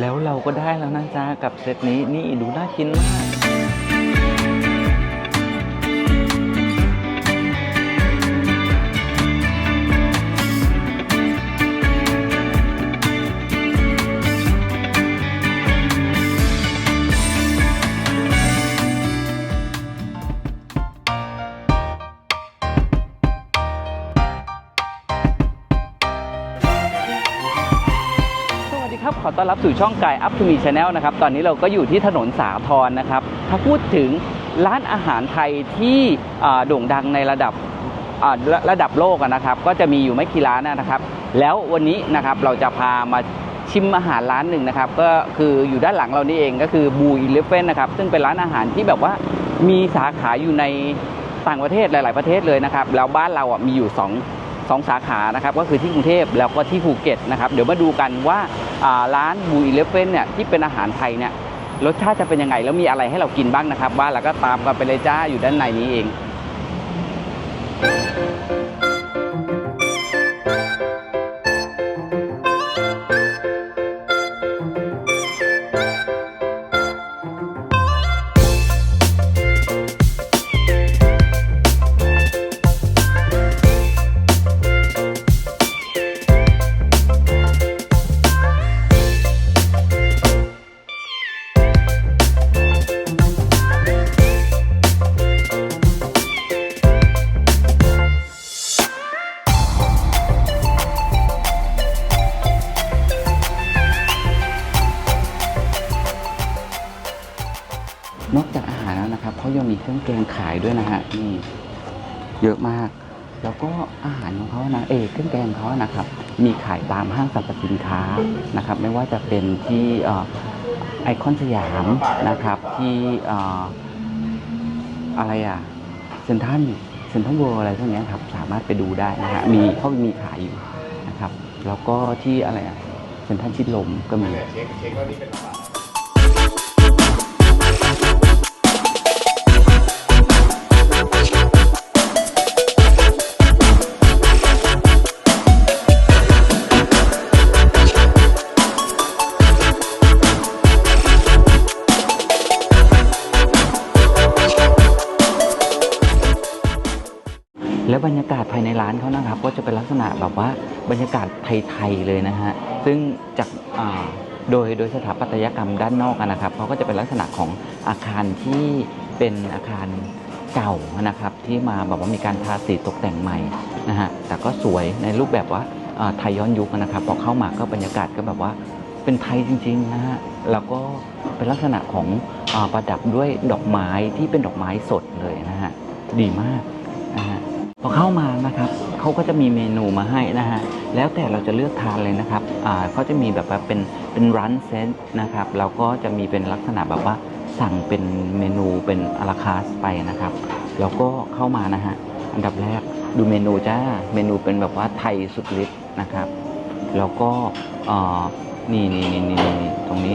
แล้วเราก็ได้แล้วนะจ๊ะกับเซตนี้นี่ดูน่ากินมาก รับสู่ช่องกาย Up to Me Channel นะครับ ตอนนี้เราก็อยู่ที่ถนนสาทรนะครับ ถ้าพูดถึงร้านอาหารไทยที่โด่งดังในระดับระระดับโลกนะครับ ก็จะมีอยู่ไม่กี่ร้านนะครับ แล้ววันนี้นะครับเราจะพามาชิมอาหารร้านหนึ่งนะครับ ก็คืออยู่ด้านหลังเรานี่เองก็คือบูอีเลฟเฟนนะครับ ซึ่งเป็นร้านอาหารที่แบบว่ามีสาขาอยู่ในต่างประเทศหลาย ๆ ประเทศเลยนะครับ แล้วบ้านเราอะมีอยู่ส 2สองสาขานะครับก็คือที่กรุงเทพแล้วก็ที่ภูเก็ตนะครับเดี๋ยวมาดูกันว่าาร้านบูอีเลฟเฟนเนี่ยที่เป็นอาหารไทยเนี่ยรสชาติจะเป็นยังไงแล้วมีอะไรให้เรากินบ้างนะครับว่าแล้วก็ตามกันไปเลยจ้าอยู่ด้านในนี้เอง เป็นที่ไอคอนสยามนะครับที่อะไรอะเซนทันเซนทันเวิร์อะไรพวกนี้ครับสามารถไปดูได้นะฮะมีเขามีขายอยู่นะครับ แล้วก็ที่อะไรอะเซนทันชิดลมก็มี บรรยากาศภายในร้านเขานะครับ ก็จะเป็นลักษณะแบบว่าบรรยากาศไทยๆเลยนะฮะซึ่งจากโดยโดยสถาปัตยกรรมด้านนอกนะครับเขาก็จะเป็นลักษณะของอาคารที่เป็นอาคารเก่านะครับที่มาแบบว่ามีการทาสีตกแต่งใหม่นะฮะแต่ก็สวยในรูปแบบว่าไทยย้อนยุคนะครับพอเข้ามาก็บรรยากาศก็แบบว่าเป็นไทยจริงๆนะฮะแล้วก็เป็นลักษณะของอประดับด้วยดอกไม้ที่เป็นดอกไม้สดเลยนะฮะดีมาก พอเข้ามานะครับเขาก็จะมีเมนูมาให้นะฮะแล้วแต่เราจะเลือกทานเลยนะครับอ่าเขาจะมีแบบว่าเป็นเป็นร้านเซตนะครับแล้วก็จะมีเป็นลักษณะแบบว่าสั่งเป็นเมนูเป็นอาราคาสไปนะครับแล้วก็เข้ามานะฮะอันดับแรกดูเมนูจ้าเมนูเป็นแบบว่าไทยสุดฤทธิ์นะครับ แล้วก็อ่านี่นี่นี่นี่นี่ตรงนี้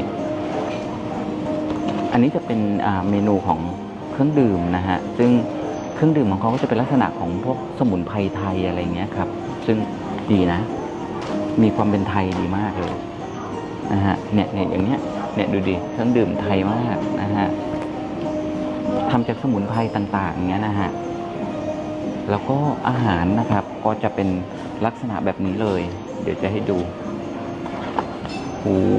อันนี้จะเป็นอ่าเมนูของเครื่องดื่มนะฮะซึ่ง เครื่องดื่มของเขาก็จะเป็นลักษณะของพวกสมุนไพรไทยอะไรเงี้ยครับ ซึ่งดีนะ มีความเป็นไทยดีมากเลยนะฮะเนี่ยเนี่ยอย่างเนี้ยเนี่ยดูดิเครื่องดื่มไทยมากนะฮะทำจากสมุนไพรต่างๆอย่างเงี้ยนะฮะแล้วก็อาหารนะครับก็จะเป็นลักษณะแบบนี้เลย เดี๋ยวจะให้ดูโอ้โห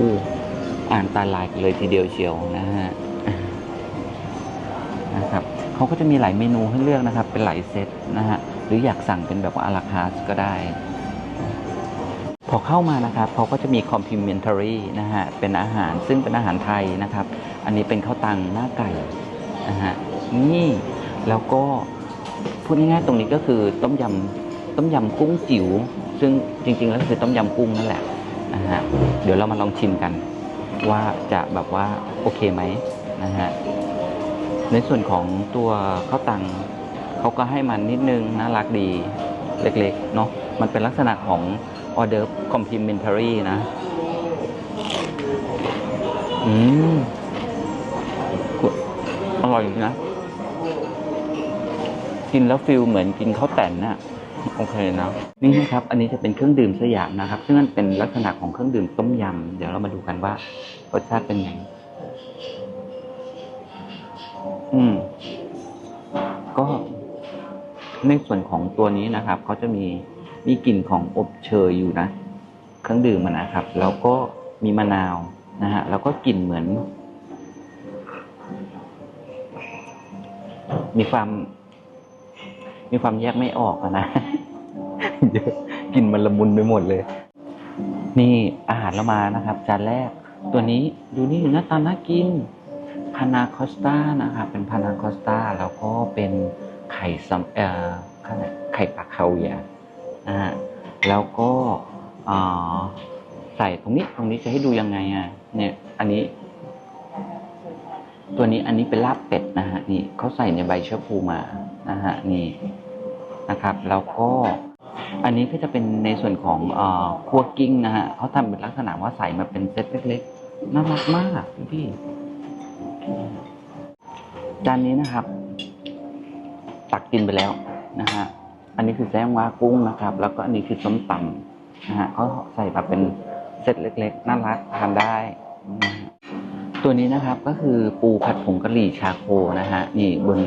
อ่านตาลายเลยทีเดียวเชียวนะฮะ เขาก็จะมีหลายเมนูให้เลือกนะครับ เป็นหลายเซตนะฮะหรืออยากสั่งเป็นแบบว่าอาราคาสก็ได้ พอเข้ามานะครับเขาก็จะมี complimentary นะฮะเป็นอาหารซึ่งเป็นอาหารไทยนะครับ อันนี้เป็นข้าวตังหน้าไก่นะฮะนี่แล้วก็พูดง่ายๆตรงนี้ก็คือต้มยำต้มยำกุ้งจิ๋วซึ่งจริงๆแล้วก็คือต้มยำกุ้งนั่นแหละนะฮะเดี๋ยวเรามาลองชิมกัน ว่าจะแบบว่าโอเคไหมนะฮะ ในส่วนของตัวข้าวตังเขาก็ให้มันนิดนึงน่ารักดีเล็กๆเนาะมันเป็นลักษณะของออเดอร์คอมพ l เมน t a r y นะ อืมอร่อยจริงนะ กินแล้วฟิลเหมือนกินข้าวแต่นน่ะโอเคเนะนี่นะครับ อันนี้จะเป็นเครื่องดื่มสยามนะครับ ซึ่งมันเป็นลักษณะของเครื่องดื่มต้มยำ เดี๋ยวเรามาดูกันว่ารสชาติเป็นไง อืม ก็ในส่วนของตัวนี้นะครับเขาจะมีมีกลิ่นของอบเชยอยู่นะ เครื่องดื่มมันนะครับ แล้วก็มีมะนาวนะฮะ แล้วก็กลิ่นเหมือน มีความ มีความแยกไม่ออกอะนะเดี๋ยวกลินมันละมุนไปหมดเลย นี่อาหารเรามานะครับ จานแรก ตัวนี้ดูนี่หน้าตาน่ากิน พานาคอสตานะครับเป็นพานาคอสตาแล้วก็เป็นไข่ซัมเอ่อไข่ปลาคาเวียร์นะฮะแล้วก็อ่าใส่ตรงนี้ตรงนี้จะให้ดูยังไงอะเนี่ยอันนี้ ตัวนี้อันนี้เป็นลาบเป็ดนะฮะนี่เขาใส่ในใบเชื้อพูมานะฮะนี่นะครับ แล้วก็อันนี้ก็จะเป็นในส่วนของเอ่อคั่วกิ้งนะฮะเขาทำเป็นลักษณะว่าใส่มาเป็นเซตเล็กๆน่ารักมากพี่ จานนี้นะครับ ตักกินไปแล้วนะฮะอันนี้คือแจ้งว่ากุ้งนะครับ แล้วก็อันนี้คือส้มตำนะฮะเขาใส่มาเป็นเซตเล็กๆน่ารักทานได้ ตัวนี้นะครับก็คือปูผัดผงกะหรี่ชาโคนะฮะนี่บน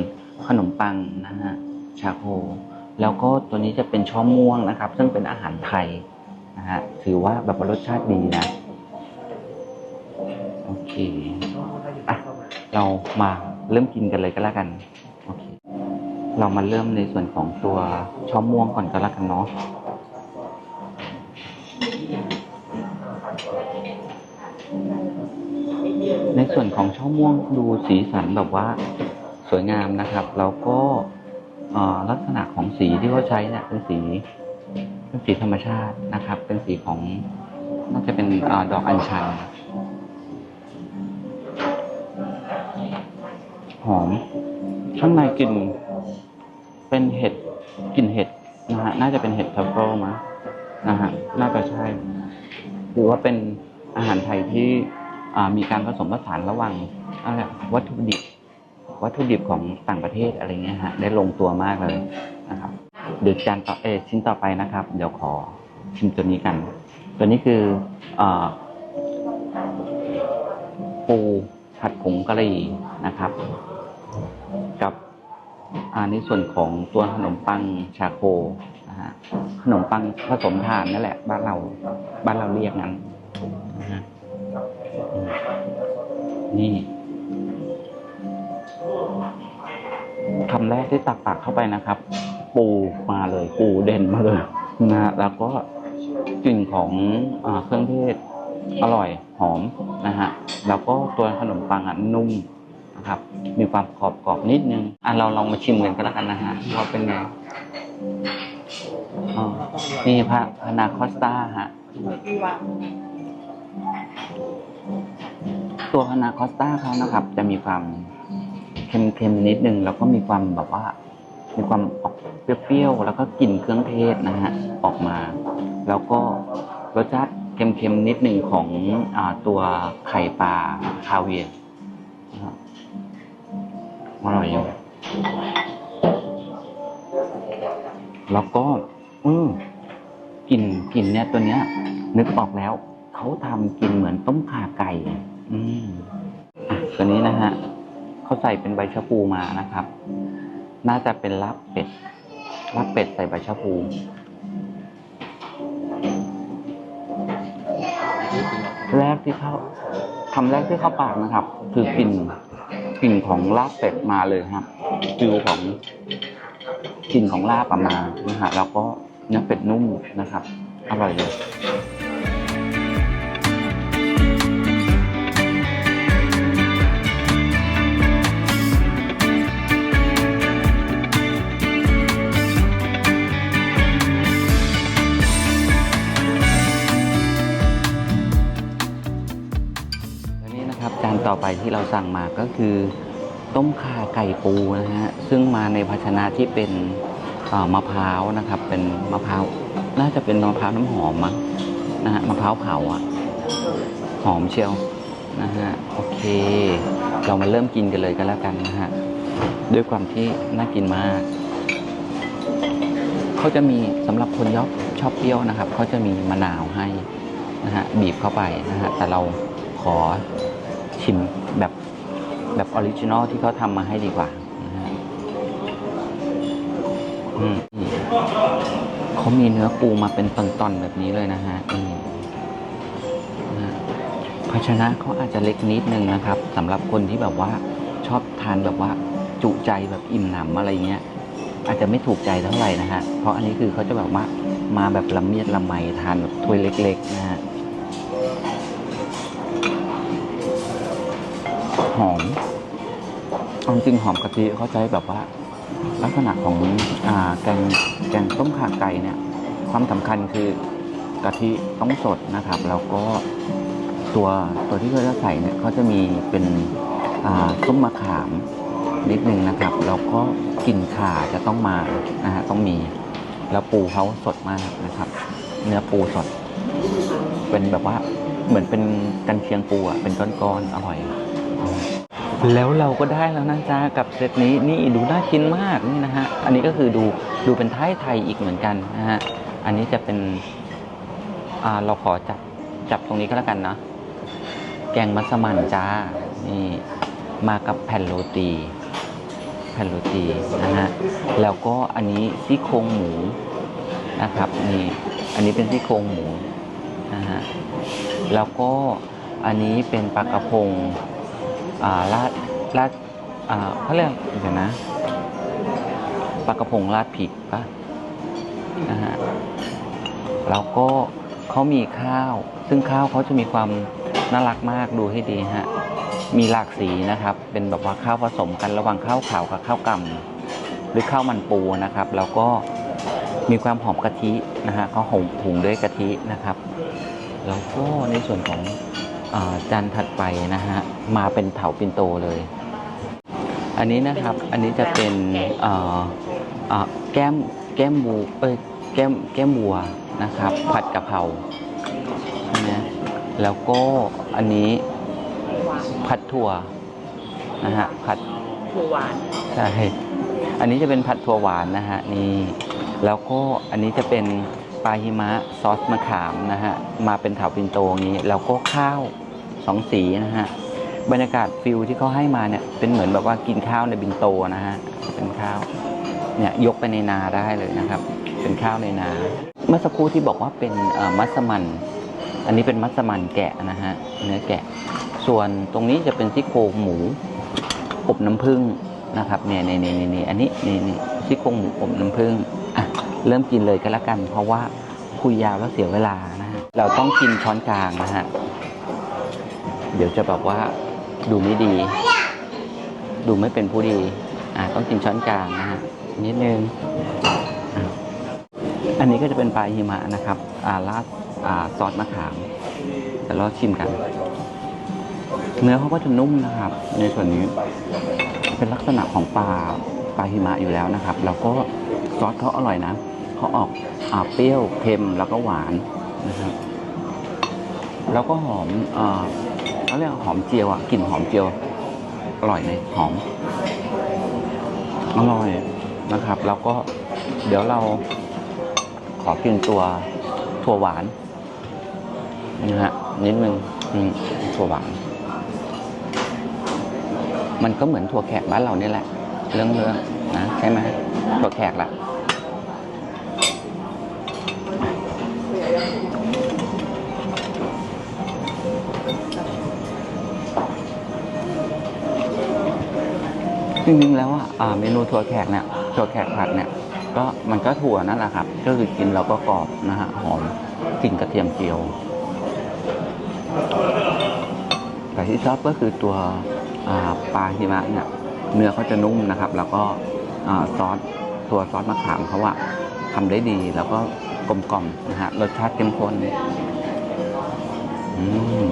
ขนมปังนะฮะชาโค แล้วก็ตัวนี้จะเป็นช่อม่วงนะครับ ซึ่งเป็นอาหารไทยนะฮะถือว่าแบบรสชาติดีนะ โอเคอะ เรามาเริ่มกินกันเลยก็แล้วกันโอเคเรามาเริ่มในส่วนของตัวช่อม่วงก่อนก็แล้วกันเนาะในส่วนของช่อม่วงดูสีสันแบบว่าสวยงามนะครับ แล้วก็ลักษณะของสีที่เขาใช้เนี่ยเป็นสีเป็นสีธรรมชาตินะครับ เป็นสีของน่าจะเป็นอดอกอัญชัน หอม ข้างในกลิ่นเป็นเห็ดกลิ่นเห็ดนะฮะน่าจะเป็นเห็ดทัฟเฟิลมั้งนะฮะน่าจะใช่หรือว่าเป็นอาหารไทยที่มีการผสมผสานระหว่างอะไรวัตถุดิบ วัตถุดิบของต่างประเทศอะไรเงี้ยฮะได้ลงตัวมากเลยนะครับเดี๋ยวจานต่อเอชิ้นต่อไปนะครับ เดี๋ยวขอชิมตัวนี้กัน ตัวนี้คืออปูผัดผงกะหรี่นะครับ ในส่วนของตัวขนมปังชาโคนะฮะขนมปังผสมทานนั่นแหละ บ้านเราบ้านเราเรียกงั้นนะฮะนี่คำแรกที่ตักตักเข้าไปนะครับ ปูมาเลย ปูเด่นมาเลยนะแล้วก็กลิ่นของอเครื่องเทศอร่อยหอมนะฮะ แล้วก็ตัวขนมปังอะนุ่ม ครับ มีความกรอบกรอบนิดนึงอะเราลองมาชิมกันก็แล้วกันนะฮะว่าเป็นไงอ๋อนี่พระพานาคอสตาฮะตัวพานาคอสตาเขานะครับ จะมีความเค็มๆนิดนึงแล้วก็มีความแบบว่า มีความออกเปรี้ยวๆแล้วก็กลิ่นเครื่องเทศนะฮะออกมา แล้วก็รสชาติเค็มๆนิดหนึ่งของอตัวไข่ปลาคาเวียร์ อร่อยอยู่แล้วก็ อืมกลิ่นกลิ่นเนี่ยตัวเนี้ย นึกออกแล้ว เขาทำกินเหมือนต้มข่าไก่ อืมอะตัวนี้นะฮะเขาใส่เป็นใบชะพูมานะครับ น่าจะเป็นลาบเป็ดลาบเป็ดใส่ใบชะพูแรกที่เข้าคำแรกที่เข้าปากนะครับ คือกลิ่น กลิ่นของลาบเป็ดมาเลยครับฟิวของกลิ่นของลาบอะมานะฮะแล้วก็เนื้อเป็ดนุ่มนะครับ อร่อยเลย ต่อไปที่เราสั่งมาก็คือ ต้มข่าไก่ปูนะฮะซึ่งมาในภาชนะที่เป็นมะพร้าวนะครับ เป็นมะพร้าวน่าจะเป็นมะพร้าวน้ำหอมมั้งนะฮะมะพร้าวเผาอะหอมเชียวนะฮะโอเค เรามาเริ่มกินกันเลยก็แล้วกันนะฮะด้วยความที่น่ากินมากเขาจะมีสำหรับคนยอบชอบเปรี้ยวนะครับเขาจะมีมะนาวให้นะฮะบีบเข้าไปนะฮะแต่เราขอ ชิมแบบแบบออริจินอลที่เขาทำมาให้ดีกว่านะฮะอืมเขามีเนื้อปูมาเป็นตอนๆแบบนี้เลยนะฮะอืมนะฮะภาชนะเขาอาจจะเล็กนิดนึงนะครับสำหรับคนที่แบบว่าชอบทานแบบว่าจุใจแบบอิ่มหนำอะไรเงี้ย อาจจะไม่ถูกใจเท่าไหร่นะฮะ เพราะอันนี้คือเขาจะแบบว่ามาแบบละเมียดละไมทานแบบถ้วยเล็ก ๆ นะฮะ หอมเอาจริงหอมกะทิเขาใช้แบบว่า ลักษณะของอ่าแกงแกงต้มข่าไก่เนี่ย ความสำคัญคือกะทิต้องสดนะครับ แล้วก็ตัวตัวที่เขาจะใส่เนี่ยเขาจะมีเป็นอ่าส้มมะขามนิดนึงนะครับแล้วก็กลิ่นข่าจะต้องมานะฮะต้องมี แล้วปูเขาสดมากนะครับ เนื้อปูสด เป็นแบบว่าเหมือนเป็นกันเชียงปูอะเป็นก้อนๆอร่อย แล้วเราก็ได้แล้วนะจ๊ะกับเซตนี้นี่ดูน่ากินมากนี่นะฮะอันนี้ก็คือดูดูเป็นไทยไทยอีกเหมือนกันนะฮะอันนี้จะเป็นอ่าเราขอจับจับตรงนี้ก็แล้วกันเนาะแกงมัสมั่นจ้านี่มากับแผ่นโรตีแผ่นโรตีนะฮะแล้วก็อันนี้ซี่โครงหมูนะครับนี่อันนี้เป็นซี่โครงหมูนะฮะแล้วก็อันนี้เป็นปลากระพง อ่าราดราดอ่าเขาเรียกเดี๋ยวนะปลากระพงราดพริกปะนะฮะแล้วก็เขามีข้าว ซึ่งข้าวเขาจะมีความน่ารักมากดูให้ดีฮะมีหลากสีนะครับ เป็นแบบว่าข้าวผสมกันระหว่างข้าวขาวกับข้าวกำหรือข้าวมันปูนะครับ แล้วก็มีความหอมกะทินะฮะก็หุงหุงด้วยกะทินะครับ แล้วก็ในส่วนของ จานถัดไปนะฮะมาเป็นเถาปินโตเลย อันนี้นะครับอันนี้จะเป็นเอ่อเอ่อแก้มแก้มบูเอ้ยแก้มแก้มบัวนะครับ ผัดกะเพราใช่ไหมแล้วก็อันนี้ผัดถั่วนะฮะผัดถั่วหวานใช่อันนี้จะเป็นผัดถั่วหวานนะฮะนี่แล้วก็อันนี้จะเป็นปลาหิมะซอสมะขามนะฮะมาเป็นถาปินโตอย่างนี้ แล้วก็ข้าว สองสีนะฮะ บรรยากาศฟิลที่เขาให้มาเนี่ยเป็นเหมือนแบบว่ากินข้าวในบินโตนะฮะ เป็นข้าว เนี่ยยกไปในนาได้เลยนะครับ เป็นข้าวในนา เมื่อสักครู่ที่บอกว่าเป็นมัสมัน อันนี้เป็นมัสมันแกะนะฮะ เนื้อแกะ ส่วนตรงนี้จะเป็นซี่โครงหมูอบน้ำผึ้งนะครับเนี่ยเนี่ยเนี่ยเนี่ยอันนี้เนี่ยเนี่ซี่โครงหมูอบน้ำผึ้งอะเริ่มกินเลยก็แล้วกัน เพราะว่าคุยยาวแล้วเสียเวลานะฮะเราต้องกินช้อนกลางนะฮะ เดี๋ยวจะแบบว่าดูไม่ดี ดูไม่เป็นผู้ดี อะต้องกินช้อนกลางนะฮะนิดนึง อันนี้ก็จะเป็นปลาหิมะนะครับ อ่าราดอ่าซอสมะขามเดี๋ยวเราชิมกัน เนื้อเขาก็จะนุ่มนะครับ ในส่วนนี้ เป็นลักษณะของปลาปลาหิมะอยู่แล้วนะครับ แล้วก็ซอสเขาอร่อยนะเขาออกอ่าเปรี้ยวเค็มแล้วก็หวานนะครับ แล้วก็หอมอ่อ เขาเรียกหอมเจียวอะกลิ่นหอมเจียว อร่อยเลยหอม อร่อยนะครับ แล้วก็เดี๋ยวเราขอกินตัวถั่วหวานนะฮะนิดนึงถั่วหวาน มันก็เหมือนถั่วแขกบ้านเรานี่แหละ เรื่องเรื่องนะใช่ไหมถั่วแขกละ จริงๆแล้วอะอ่าเมนูถั่วแขกเนี่ยถั่วแขกผัดเนี่ยก็มันก็ถั่วนั่นแหละครับ ก็คือกินแล้วก็กรอบนะฮะหอมกลิ่นกระเทียมเจียว แต่ที่ชอบก็คือตัวปลาหิมะเนี่ยเนื้อเขาจะนุ่มนะครับ แล้วก็ซอสตัวซอสมะขามเขาอะทำได้ดีแล้วก็กลมกล่อมนะฮะรสชาติเข้มข้นอืม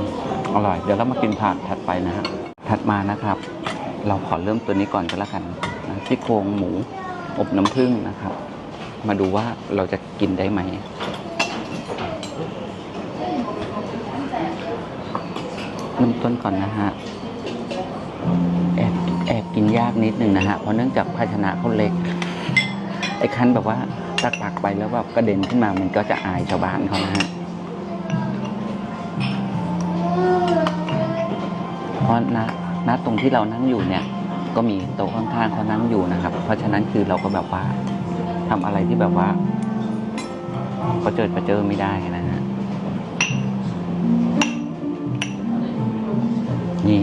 อร่อย เดี๋ยวเรามากินผัดถัดไปนะฮะถัดมานะครับ เราขอเริ่มตัวนี้ก่อนก็แล้วกันนะซี่โครงหมูอบน้ำผึ้งนะครับ มาดูว่าเราจะกินได้ไหมเริ่มต้นก่อนนะฮะแอบแอบกินยากนิดหนึ่งนะฮะเพราะเนื่องจากภาชนะเขาเล็กไอ้คันแบบว่าตักๆไปแล้วแบบกระเด็นขึ้นมามันก็จะอายชาวบ้านเขานะฮะเพราะณ ณตรงที่เรานั่งอยู่เนี่ย ก็มีโต๊ะข้างๆเขานั่งอยู่นะครับ เพราะฉะนั้นคือเราก็แบบว่าทำอะไรที่แบบว่าเขาเจอประเจอไม่ได้นะฮะนี่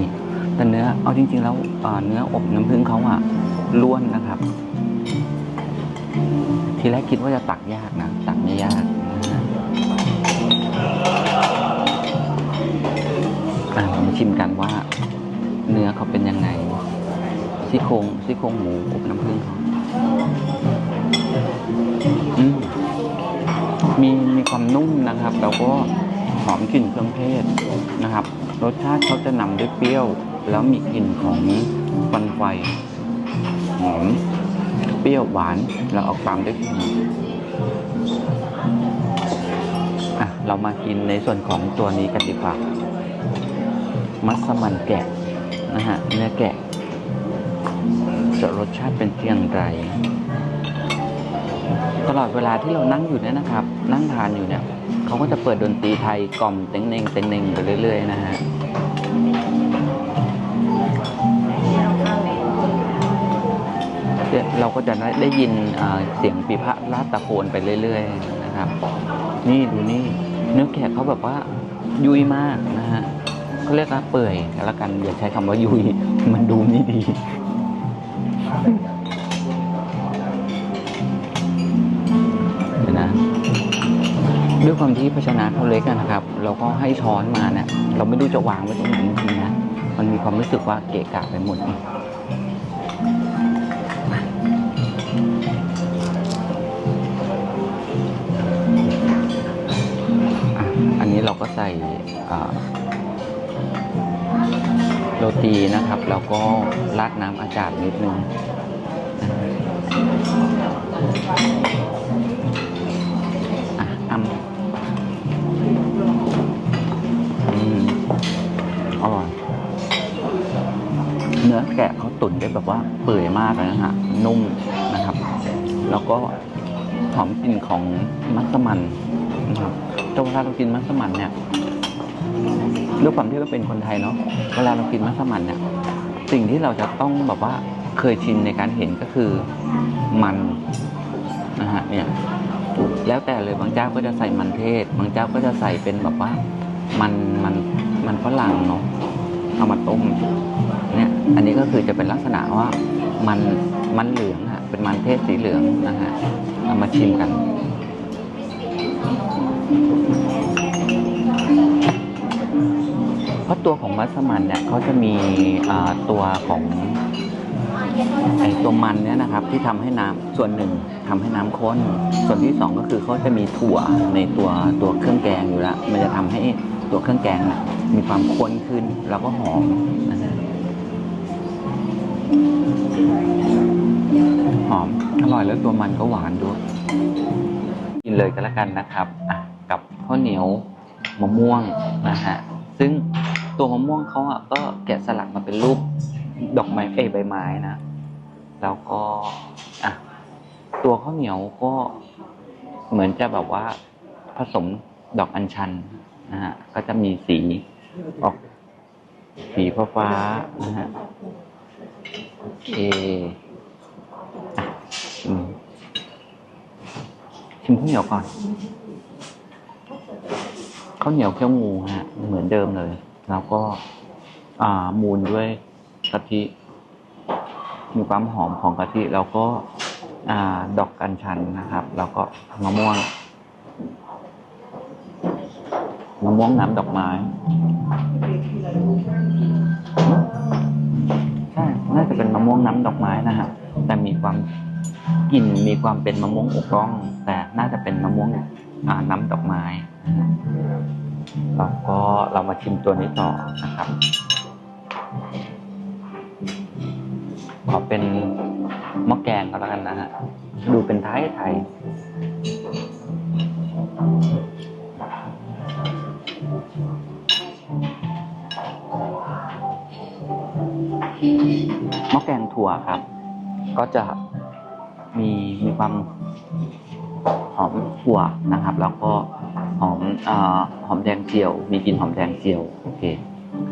แต่เนื้อเอาจริง ๆ แล้วเนื้ออบน้ำผึ้งเขาอะล้วนนะครับ ทีแรกคิดว่าจะตักยากนะ ตักไม่ยากนะฮะอะเรามาชิมกันว่า เขาเป็นยังไงซี่โครงซี่โครงหมูอบน้ำผึ้งเขาอืมมีมีความนุ่มนะครับ แล้วก็หอมกลิ่นเครื่องเทศนะครับ รสชาติเขาจะนำด้วยเปรี้ยว แล้วมีกลิ่นของควันไฟหอมเปรี้ยวหวานแล้วออกตามด้วยเค็มอะเรามากินในส่วนของตัวนี้กันดีกว่ามัสมั่นแกะ นะฮะเนื้อแกะ จะรสชาติเป็นเพียงไร ตลอดเวลาที่เรานั่งอยู่เนี่ยนะครับ นั่งทานอยู่เนี่ยเขาก็จะเปิดดนตรีไทยกล่อมเต็งเน่งเต็งเน่งไปเรื่อย ๆ นะฮะเราก็จะได้ได้ยินเสียงปีพระราตะโพนไปเรื่อย ๆ นะครับ นี่ดูนี่เนื้อแกะเขาแบบว่ายุยมากนะฮะ เขาเรียกว่าเปื่อยแล้วกันอย่าใช้คำว่ายุยมันดูไม่ดี เดี๋ยวนะ ด้วยความที่ภาชนะเขาเล็กนะครับ เราก็ให้ช้อนมาเนี่ยเราไม่รู้จะวางไว้ตรงไหนจริงๆนะมันมีความรู้สึกว่าเกะกะไปหมดอันนี้เราก็ใส่อ่า ตีนะครับ แล้วก็ราดน้ำอาจารย์นิดนึงอะอำอืมอร่อยเนื้อแกะเขาตุ๋นได้แบบว่าเปื่อยมากเลยนะฮะ นุ่มนะครับ แล้วก็หอมกลิ่นของมัสมั่นนะครับแต่เวลาเรากินมัสมั่นเนี่ย ด้วยความที่เราเป็นคนไทยเนาะเวลาเรากินมัสมั่นเนี่ยสิ่งที่เราจะต้องแบบว่าเคยชินในการเห็นก็คือมันนะฮะเนี่ยแล้วแต่เลยบางเจ้าก็จะใส่มันเทศ บางเจ้าก็จะใส่เป็นแบบว่ามันมันมันฝรั่งเนาะเอามาต้มเนี่ยอันนี้ก็คือจะเป็นลักษณะว่ามันมันเหลืองอะเป็นมันเทศสีเหลืองนะฮะเอามาชิมกัน ตัวของมัสมันเนี่ยเขาจะมีตัวของไอตัวมันเนี่ยนะครับที่ทำให้น้ำส่วนหนึ่งทำให้น้ำข้น ส่วนที่สองก็คือเขาจะมีถั่วในตัวตัวเครื่องแกงอยู่แล้วมันจะทำให้ตัวเครื่องแกงเนี่ยมีความข้นขึ้นแล้วก็หอมนะฮะหอมอร่อยแล้วตัวมันก็หวานด้วย กินเลยก็แล้วกันนะครับอะกับข้าวเหนียวมะม่วงนะฮะ ตัวมะม่วงเขาอะก็แกะสลักมาเป็นรูปดอกไม้เอยใบไม้นะแล้วก็อะตัวข้าวเหนียวก็เหมือนจะแบบว่าผสมดอกอัญชันนะฮะก็จะมีสีออก สีฟ้าๆนะฮะโอเคอะชิมชิมข้าวเหนียวก่อนข้าวเหนียวเคี่ยวงูฮะเหมือนเดิมเลย แล้วก็มูนด้วยกะทิมีความหอมของกะทิแล้วก็ดอกกัญชันนะครับ แล้วก็มะม่วงมะม่วงน้ำดอกไม้ใช่น่าจะเป็นมะม่วงน้ำดอกไม้นะฮะแต่มีความกลิ่นมีความเป็นมะม่วงอกร่อง แต่น่าจะเป็นมะม่วงน้ำดอกไม้นะ ฮะแล้วก็เรามาชิมตัวนี้ต่อนะครับ ขอเป็นหม้อแกงก็แล้วกันนะฮะ ดูเป็นไทยไทยหม้อแกงถั่วครับ ก็จะมีมีความหอมถั่วนะครับ แล้วก็ หอมอ่าหอมแดงเจียว มีกลิ่นหอมแดงเจียว โอเค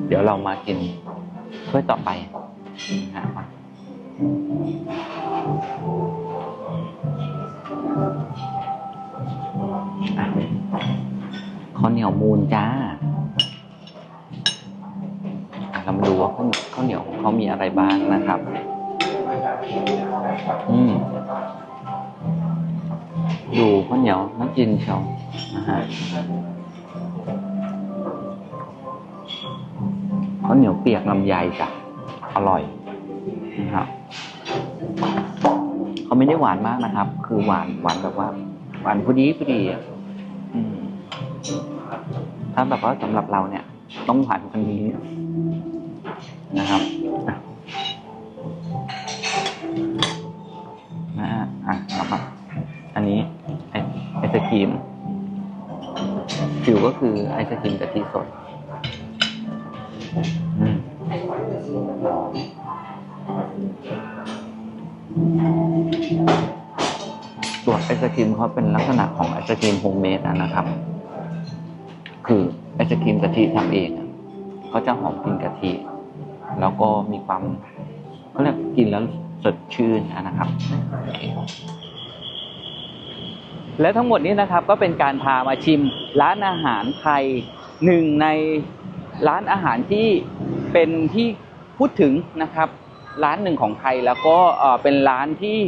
เดี๋ยวเรามากินถ้วยต่อไปนะฮะข้าวเหนียวมูนจ้าอะเรามาดูว่าข้าวข้าวเหนียวของเขามีอะไรบ้างนะครับ อืม ดูข้าวเหนียวน่ากินเชียวนะฮะข้าวเหนียวเปียกลำไยจ้ะอร่อยนะครับเขาไม่ได้หวานมากนะครับ คือหวานหวานแบบว่า หวานพอดีพอดีอะถ้าแบบว่าสำหรับเราเนี่ย ต้องหวานกว่านี้นะครับ ศครีมผิวก็คือไอศครีมกะทิสดตัวไอศครีมเขาเป็นลักษณะของไอศครีมโฮมเมดนะครับ คือไอศครีมกะทิทำเองเขาจะหอมกลิ่นกะทิแล้วก็มีความเขาเรียกกินแล้วสดชื่นนะครับ และทั้งหมดนี้นะครับก็เป็นการพามาชิมร้านอาหารไทยหนึ่งในร้านอาหารที่เป็นที่พูดถึงนะครับร้านหนึ่งของไทยแล้วก็เป็นร้านที่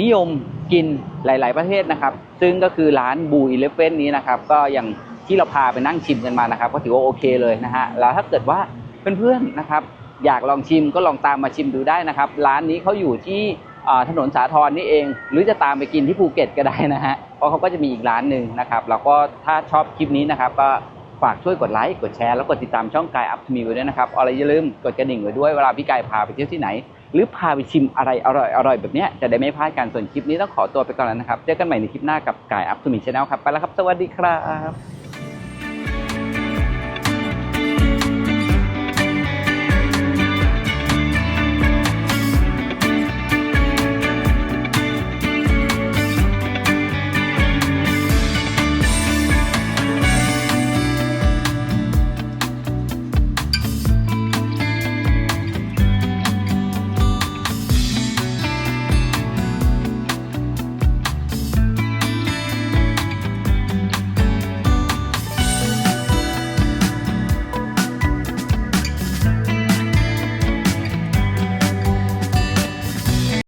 นิยมกินหลาย ๆ ประเทศนะครับ ซึ่งก็คือร้านบูอีเลฟเว่นนี้นะครับ ก็อย่างที่เราพาไปนั่งชิมกันมานะครับ ก็ถือว่าโอเคเลยนะฮะแล้วถ้าเกิดว่าเพื่อน ๆ นะครับ อยากลองชิมก็ลองตามมาชิมดูได้นะครับ ร้านนี้เขาอยู่ที่ ถนนสาทรนี่เอง หรือจะตามไปกินที่ภูเก็ตก็ได้นะฮะ เพราะเขาก็จะมีอีกร้านหนึ่งนะครับ แล้วก็ถ้าชอบคลิปนี้นะครับ ก็ฝากช่วยกดไลค์ กดแชร์ แล้วกดติดตามช่องกายอัพทูมีไว้ด้วยนะครับอะไรอย่าลืมกดกระดิ่งไว้ด้วยเวลาพี่กายพาไปเที่ยวที่ไหน หรือพาไปชิมอะไรอร่อยอร่อยแบบนี้จะได้ไม่พลาดกันส่วนคลิปนี้ต้องขอตัวไปก่อนแล้วนะครับ เจอกันใหม่ในคลิปหน้ากับกายอัพทูมีชาแนลครับ ไปแล้วครับ สวัสดีครับ